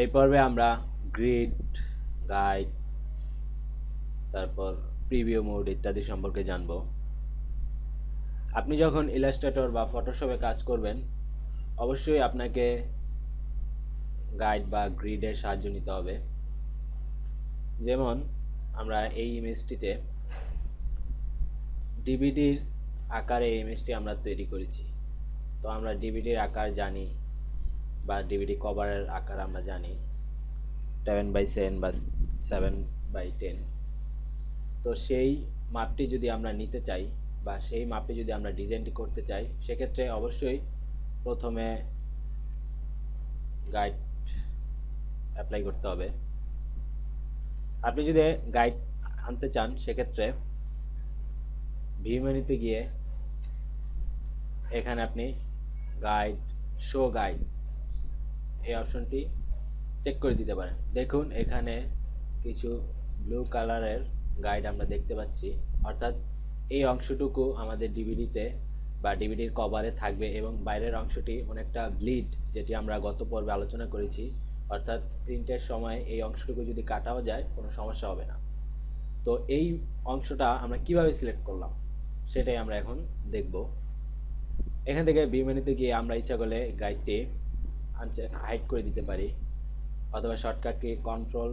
এই পর্বে আমরা গ্রিড, গাইড, তারপর প্রিভিউ মোড ইত্যাদি সম্পর্কে জানব। আপনি যখন ইলাস্ট্রেটর বা ফটোশপে কাজ করবেন, অবশ্যই আপনাকে গাইড বা গ্রিডের সাহায্য নিতে হবে। যেমন আমরা এই ইমেজটিতে ডিভিডির আকারে এই ইমেজটি আমরা তৈরি করেছি। তো আমরা ডিভিডির আকার জানি বা ডিভিডি কভারের আকার আমরা জানি। সেভেন বাই সেভেন বা সেভেন বাই টেন তো সেই মাপটি যদি আমরা নিতে চাই বা সেই মাপে যদি আমরা ডিজাইনটি করতে চাই, সেক্ষেত্রে অবশ্যই প্রথমে গাইড অ্যাপ্লাই করতে হবে। আপনি যদি গাইড আনতে চান, সেক্ষেত্রে ভিউ মেনুতে গিয়ে এখানে আপনি গাইড শো গাইড এই অপশনটি চেক করে দিতে পারেন। দেখুন, এখানে কিছু ব্লু কালারের গাইড আমরা দেখতে পাচ্ছি। অর্থাৎ এই অংশটুকু আমাদের ডিভিডিতে বা ডিভিডির কভারে থাকবে এবং বাইরের অংশটি অনেকটা ব্লিড যেটি আমরা গত পর্বে আলোচনা করেছি। অর্থাৎ প্রিন্টের সময় এই অংশটুকু যদি কাটাও যায়, কোনো সমস্যা হবে না। তো এই অংশটা আমরা কীভাবে সিলেক্ট করলাম, সেটাই আমরা এখন দেখব। এখান থেকে ভিউ গিয়ে আমরা ইচ্ছা করলে গাইডটি আনচে হাইড করে দিতে পারি। অথবা শর্টকাট কি কন্ট্রোল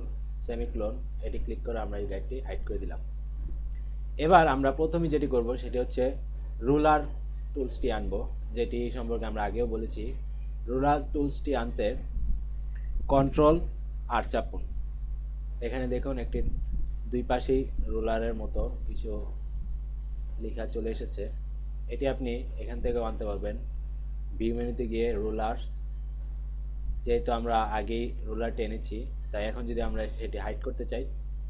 সেমিক্লোন এটি ক্লিক করে আমরা এই গাইডটি হাইড করে দিলাম। এবার আমরা প্রথমে যেটি করব, সেটি হচ্ছে রুলার টুলসটি আনব। যেটি সম্পর্কে আমরা আগেও বলেছি। রুলার টুলসটি আনতে কন্ট্রোল আর চাপুন। এখানে দেখুন, একটি দুই পাশেই রুলারের মতো কিছু লেখা চলে এসেছে। এটি আপনি এখান থেকেও আনতে পারবেন। ভিউ মেনুতে গিয়ে রুলার্স যেহেতু আমরা আগেই রুলার টেনেছি, তাই এখন যদি আমরা সেটি হাইড করতে চাই,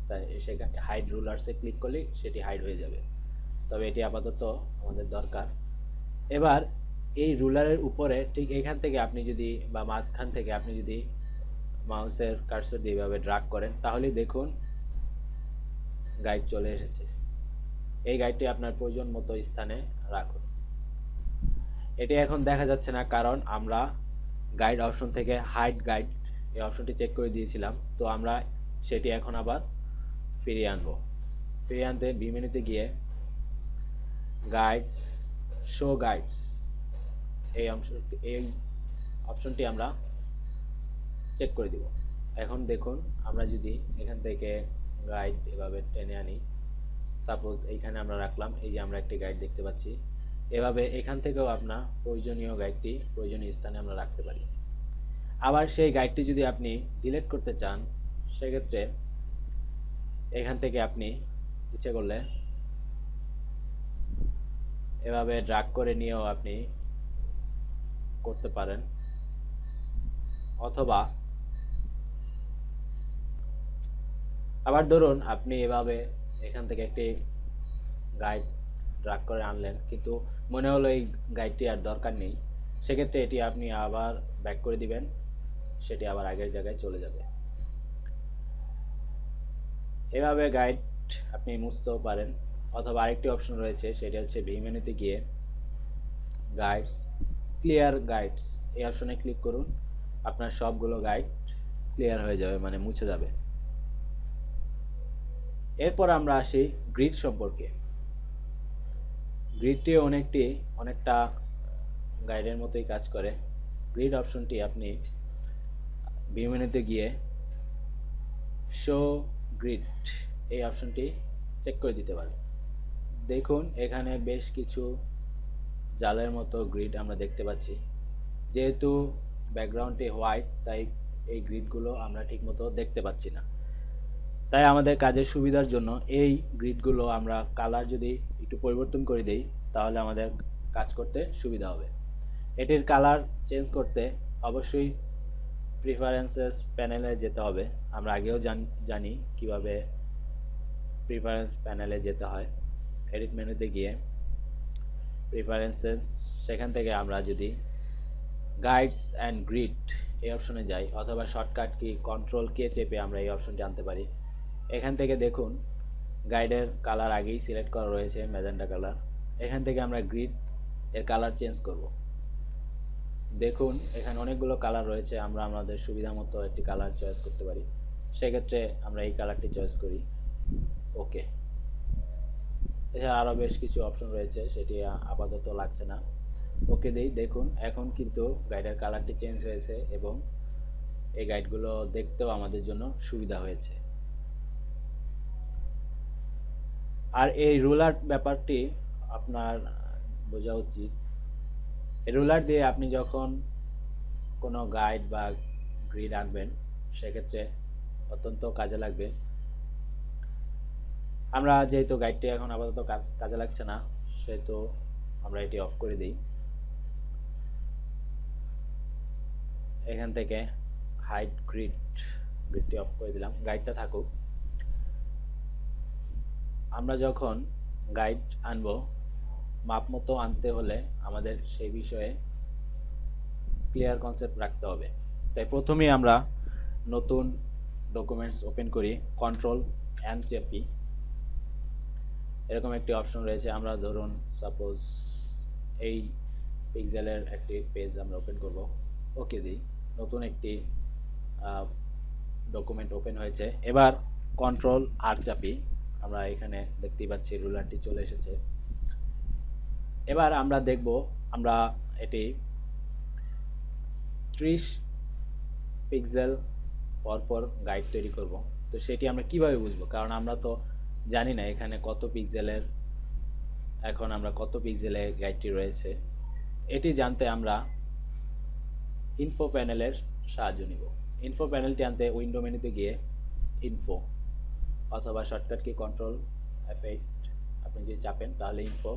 তাই সেখানে হাইড রুলার্সে ক্লিক করলেই সেটি হাইড হয়ে যাবে। তবে এটি আপাতত আমাদের দরকার। এবার এই রুলারের উপরে ঠিক এখান থেকে আপনি যদি বা মাঝখান থেকে আপনি যদি মাউসের কার্সর দিয়ে এভাবে ড্রাগ করেন, তাহলেই দেখুন গাইড চলে এসেছে। এই গাইডটি আপনার প্রয়োজন মতো স্থানে রাখুন। এটি এখন দেখা যাচ্ছে না, কারণ আমরা গাইড অপশন থেকে হাইড গাইড এই অপশনটি চেক করে দিয়েছিলাম। তো আমরা সেটি এখন আবার ফিরিয়ে আনব। ফিরিয়ে আনতে বিমেনুতে গিয়ে গাইডস শো গাইডস এই অংশ এই অপশনটি আমরা চেক করে দিব। এখন দেখুন, আমরা যদি এখান থেকে গাইড এভাবে টেনে আনি সাপোজ এইখানে আমরা রাখলাম, এই যে আমরা একটি গাইড দেখতে পাচ্ছি। এভাবে এখান থেকেও আপনার প্রয়োজনীয় গাইডটি প্রয়োজনীয় স্থানে আমরা রাখতে পারি। আবার সেই গাইডটি যদি আপনি ডিলিট করতে চান, সেক্ষেত্রে এখান থেকে আপনি ইচ্ছে করলে এভাবে ড্রাগ করে নিয়েও আপনি করতে পারেন। অথবা আবার ধরুন আপনি এভাবে এখান থেকে একটি গাইড ড্রাগ করে আনলেন। কিন্তু মনে হলো এই গাইডটি আর দরকার নেই। সেক্ষেত্রে এটি আপনি আবার ব্যাক করে দিবেন, সেটি আবার আগের জায়গায় চলে যাবে। এভাবে গাইড আপনি মুছতেও পারেন। অথবা আরেকটি অপশন রয়েছে, সেটি হচ্ছে ভি মেনুতে গিয়ে গাইডস ক্লিয়ার গাইডস এই অপশনে ক্লিক করুন। আপনার সবগুলো গাইড ক্লিয়ার হয়ে যাবে মানে মুছে যাবে। এরপর আমরা আসি গ্রিড সম্পর্কে। গ্রিডটি অনেকটি, অনেকটা গাইডের মতোই কাজ করে। গ্রিড অপশনটি আপনি বিমেনুতে গিয়ে শো গ্রিড এই অপশনটি চেক করে দিতে পারেন। দেখুন, এখানে বেশ কিছু জালের মতো গ্রিড আমরা দেখতে পাচ্ছি। যেহেতু ব্যাকগ্রাউন্ডটি হোয়াইট তাই এই গ্রিডগুলো আমরা ঠিকমতো দেখতে পাচ্ছি না। তাই আমাদের কাজের সুবিধার জন্য এই গ্রিডগুলো আমরা কালার যদি একটু পরিবর্তন করে দেই, তাহলে আমাদের কাজ করতে সুবিধা হবে। এটির কালার চেঞ্জ করতে অবশ্যই প্রিফারেন্সেস প্যানেলে যেতে হবে। আমরা আগেও জানি কীভাবে প্রিফারেন্স প্যানেলে যেতে হয়। এডিট মেনুতে গিয়ে প্রিফারেন্সেস সেখান থেকে আমরা যদি গাইডস অ্যান্ড গ্রিড এই অপশনে যাই, অথবা শর্টকাট কি কন্ট্রোল কে চেপে আমরা এই অপশনটি আনতে পারি। এখান থেকে দেখুন গাইডের কালার আগেই সিলেক্ট করা রয়েছে ম্যাজেন্ডা কালার এখান থেকে আমরা গ্রিড এর কালার চেঞ্জ করব। দেখুন, এখানে অনেকগুলো কালার রয়েছে, আমরা আমাদের সুবিধা মতো একটি কালার চয়েস করতে পারি। সেক্ষেত্রে আমরা এই কালারটি চয়েস করি। ওকে এছাড়া আরও বেশ কিছু অপশন রয়েছে, সেটি আপাতত লাগছে না। ওকে দেই, দেখুন, এখন কিন্তু গাইডের কালারটি চেঞ্জ হয়েছে এবং এই গাইডগুলো দেখতেও আমাদের জন্য সুবিধা হয়েছে। আর এই রুলার ব্যাপারটি আপনার বোঝা উচিত। এই রুলার দিয়ে আপনি যখন কোনো গাইড বা গ্রিড আঁকবেন সেক্ষেত্রে অত্যন্ত কাজে লাগবে। আমরা যেহেতু গাইডটি এখন আপাতত কাজে লাগছে না, সেহেতু আমরা এটি অফ করে দিই। এখান থেকে হাইট গ্রিড গ্রিডটি অফ করে দিলাম। গাইডটা থাকুক। আমরা যখন গাইড আনব, মাপ মতো আনতে হলে আমাদের সেই বিষয়ে ক্লিয়ার কনসেপ্ট রাখতে হবে। তাই প্রথমেই আমরা নতুন ডকুমেন্টস ওপেন করি কন্ট্রোল অ্যান্ড চেপি এরকম একটি অপশন রয়েছে, আমরা ধরুন সাপোজ এই পিক্সেলের একটি পেজ আমরা ওপেন করব। ওকে দিই। নতুন একটি ডকুমেন্ট ওপেন হয়েছে। এবার কন্ট্রোল আর চাপি আমরা এখানে দেখতেই পাচ্ছি রুলারটি চলে এসেছে। এবার আমরা দেখব, আমরা এটি ত্রিশ পিক্সেল পরপর গাইড তৈরি করব। তো সেটি আমরা কীভাবে বুঝব? কারণ আমরা তো জানি না এখানে কত পিক্সেলের, এখন আমরা কত পিক্সেলে গাইডটি রয়েছে। এটি জানতে আমরা ইনফো প্যানেলের সাহায্য নিব। ইনফো প্যানেলটি আনতে উইন্ডো মেনুতে গিয়ে ইনফো অথবা শর্টকাট কি কন্ট্রোল এফ আপনি যদি চাপেন, তাহলে ইনফো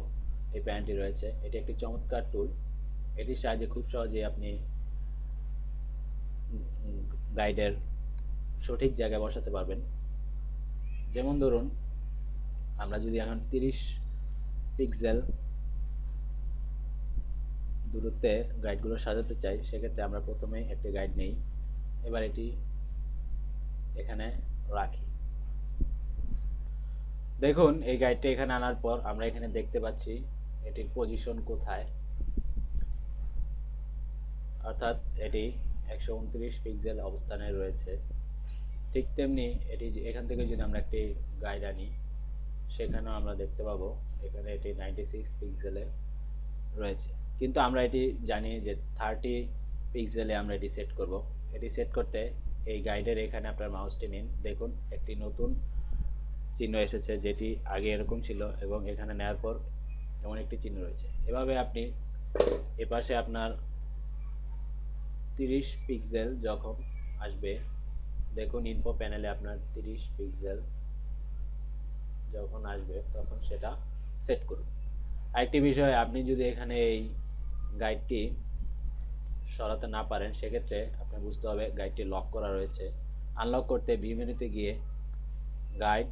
এই প্যানেলটি রয়েছে। এটি একটি চমৎকার টুল এটির সাহায্যে খুব সহজেই আপনি গাইডের সঠিক জায়গায় বসাতে পারবেন। যেমন ধরুন, আমরা যদি এখন তিরিশ পিক্সেল দূরত্বে গাইডগুলো সাজাতে চাই, সেক্ষেত্রে আমরা প্রথমে একটি গাইড নেই। এবার এটি এখানে রাখি। দেখুন, এই গাইডটা এখানে আনার পর আমরা এখানে দেখতে পাচ্ছি এটির পজিশন কোথায়। অর্থাৎ এটি একশো উনত্রিশ পিক্সেল অবস্থানে রয়েছে। ঠিক তেমনি এটি এখান থেকে যদি আমরা একটি গাইড আনি, সেখানেও আমরা দেখতে পাবো, এখানে এটি নাইনটি সিক্স পিক্সেলে রয়েছে। কিন্তু আমরা এটি জানি যে থার্টি পিক্সেলে আমরা এটি সেট করব। এটি সেট করতে এই গাইডের এখানে আপনার মাউসটি নিন। দেখুন, একটি নতুন চিহ্ন এসেছে যেটি আগে এরকম ছিল এবং এখানে নেওয়ার পর এমন একটি চিহ্ন রয়েছে। এভাবে আপনি এপাশে আপনার তিরিশ পিক্সেল যখন আসবে, দেখুন ইনফো প্যানেলে আপনার তিরিশ পিক্সেল যখন আসবে, তখন সেটা সেট করুন। আরেকটি বিষয়, আপনি যদি এখানে এই গাইডটি সরাতে না পারেন, সেক্ষেত্রে আপনার বুঝতে হবে গাইডটি লক করা রয়েছে। আনলক করতে ভি মেনুতে গিয়ে গাইড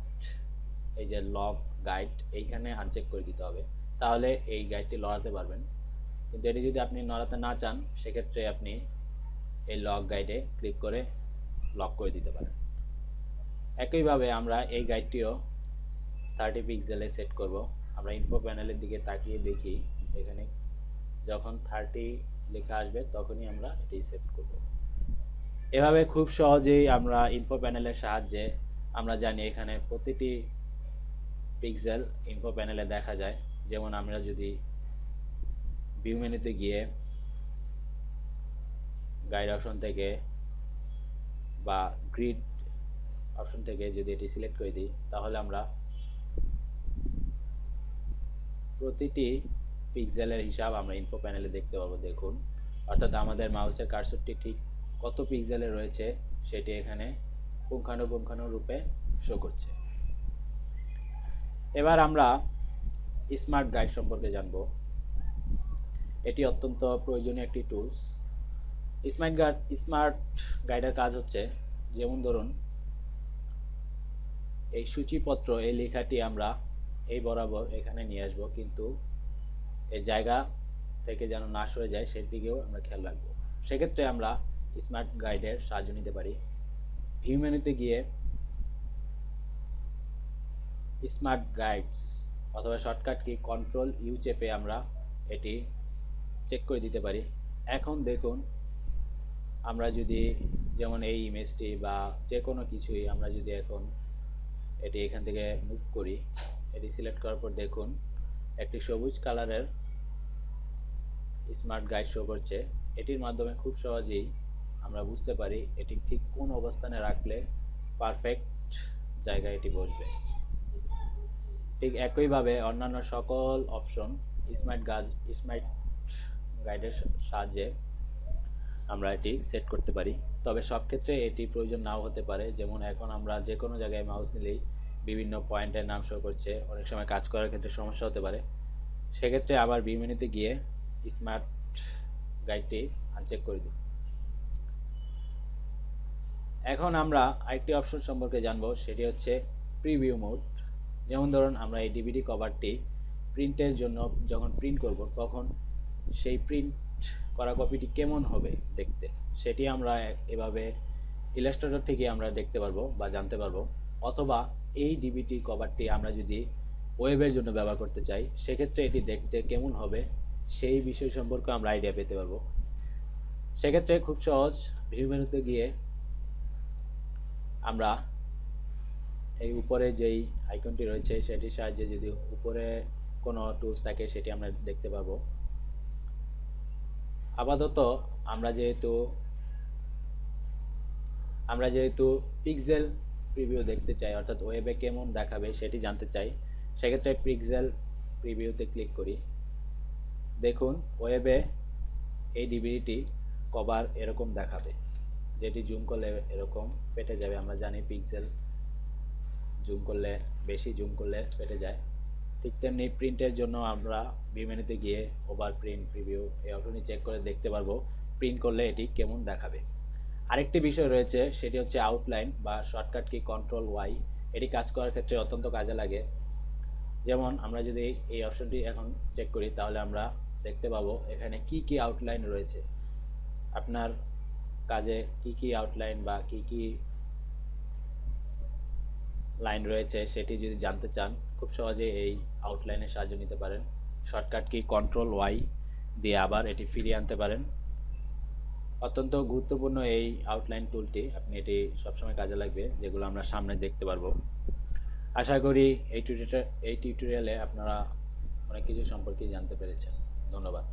এই যে লক গাইড এইখানে আনচেক করে দিতে হবে। তাহলে এই গাইডটি লড়াতে পারবেন। কিন্তু এটি যদি আপনি নড়াতে না চান, সেক্ষেত্রে আপনি এই লক গাইডে ক্লিক করে লক করে দিতে পারেন। একইভাবে আমরা এই গাইডটিও থার্টি পিক্সেলে সেট করব। আমরা ইনফো প্যানেলের দিকে তাকিয়ে দেখি এখানে। যখন থার্টি লেখা আসবে, তখনই আমরা এটি সেট করব। এভাবে খুব সহজেই আমরা ইনফো প্যানেলের সাহায্যে আমরা জানি এখানে প্রতিটি পিক্সেল ইনফো প্যানেলে দেখা যায়। যেমন আমরা যদি ভিউ মেনুতে গিয়ে গাইড অপশন থেকে বা গ্রিড অপশন থেকে যদি এটি সিলেক্ট করে দিই, তাহলে আমরা প্রতিটি পিক্সেলের হিসাব আমরা ইনফো প্যানেলে দেখতে পাবো। দেখুন, অর্থাৎ আমাদের মাউসের কার্সরটি ঠিক কত পিক্সেলে রয়েছে, সেটি এখানে পুঙ্খানুপুঙ্খানু রূপে শো করছে। এবার আমরা স্মার্ট গাইড সম্পর্কে জানব। এটি অত্যন্ত প্রয়োজনীয় একটি টুলস স্মার্ট গাইড স্মার্ট গাইডের কাজ হচ্ছে, যেমন ধরুন, এই সূচিপত্র, এই লেখাটি আমরা এই বরাবর এখানে নিয়ে আসব, কিন্তু এই জায়গা থেকে যেন নাশ হয়ে যায়, সেদিকেও আমরা খেয়াল রাখব। সেক্ষেত্রে আমরা স্মার্ট গাইডের সাহায্য নিতে পারি। ভিউ মেনুতে গিয়ে স্মার্ট গাইডস অথবা শর্টকাট কি কন্ট্রোল ইউ চেপে আমরা এটি চেক করে দিতে পারি। এখন দেখুন, আমরা যদি যেমন এই ইমেজটি বা যে কোনো কিছুই আমরা যদি এখন এটি এখান থেকে মুভ করি, এটি সিলেক্ট করার পর দেখুন, একটি সবুজ কালারের স্মার্ট গাইড শো করছে। এটির মাধ্যমে খুব সহজেই আমরা বুঝতে পারি এটি ঠিক কোন অবস্থানে রাখলে পারফেক্ট জায়গায় এটি বসবে। ঠিক একইভাবে অন্যান্য সকল অপশন স্মার্ট গাজ স্মার্ট গাইডের সাহায্যে আমরা এটি সেট করতে পারি। তবে সব ক্ষেত্রে এটি প্রয়োজন নাও হতে পারে। যেমন এখন আমরা যে কোনো জায়গায় মাউস নিলেই বিভিন্ন পয়েন্টের নাম শো করছে, অনেক সময় কাজ করার ক্ষেত্রে সমস্যা হতে পারে। সেক্ষেত্রে আবার বি মেনুতে গিয়ে স্মার্ট গাইডটি আনচেক করে দিই। এখন আমরা আরেকটি অপশন সম্পর্কে জানব, সেটি হচ্ছে প্রিভিউ মোড যেমন ধরুন, আমরা এই ডিভিডি কভারটি প্রিন্টের জন্য যখন প্রিন্ট করব, তখন সেই প্রিন্ট করা কপিটি কেমন হবে দেখতে? সেটি আমরা এভাবে ইলাস্ট্রেটর থেকে আমরা দেখতে পারব বা জানতে পারব। অথবা এই ডিভিডি কভারটি আমরা যদি ওয়েবের জন্য ব্যবহার করতে চাই, সেক্ষেত্রে এটি দেখতে কেমন হবে সেই বিষয় সম্পর্কে আমরা আইডিয়া পেতে পারব। সেক্ষেত্রে খুব সহজ ভিউ মেনুতে গিয়ে আমরা এই উপরে যেই আইকনটি রয়েছে, সেটির সাহায্যে যদি উপরে কোনো টুলস থাকে, সেটি আমরা দেখতে পাবো। আপাতত আমরা যেহেতু আমরা যেহেতু পিক্সেল প্রিভিউ দেখতে চাই, অর্থাৎ ওয়েবে কেমন দেখাবে সেটি জানতে চাই, সেক্ষেত্রে পিক্সেল প্রিভিউতে ক্লিক করি। দেখুন ওয়েবে এই ডিভিডিটি কভার এরকম দেখাবে। যেটি জুম করলে এরকম ফেটে যাবে, আমরা জানি পিক্সেল জুম করলে, বেশি জুম করলে ফেটে যায়। ঠিক তেমনি প্রিন্টের জন্য আমরা মেনুতে গিয়ে ওভার প্রিন্ট প্রিভিউ এই অপশনটি চেক করে দেখতে পারব প্রিন্ট করলে এটি কেমন দেখাবে। আরেকটি বিষয় রয়েছে, সেটি হচ্ছে আউটলাইন বা শর্টকাট কি কন্ট্রোল ওয়াই এটি কাজ করার ক্ষেত্রে অত্যন্ত কাজে লাগে। যেমন আমরা যদি এই অপশনটি এখন চেক করি, তাহলে আমরা দেখতে পাবো এখানে কি কি আউটলাইন রয়েছে। আপনার কাজে কি কি আউটলাইন বা কি কি লাইন রয়েছে সেটি যদি জানতে চান, খুব সহজে এই আউটলাইনের সাহায্য নিতে পারেন। শর্টকাট কি কন্ট্রোল ওয়াই দিয়ে আবার এটি ফিরিয়ে আনতে পারেন। অত্যন্ত গুরুত্বপূর্ণ এই আউটলাইন টুলটি আপনি এটি সবসময় কাজে লাগবে, যেগুলো আমরা সামনে দেখতে পারব। আশা করি এই টিউটোরিয়াল এই টিউটোরিয়ালে আপনারা অনেক কিছু সম্পর্কে জানতে পেরেছেন। ধন্যবাদ।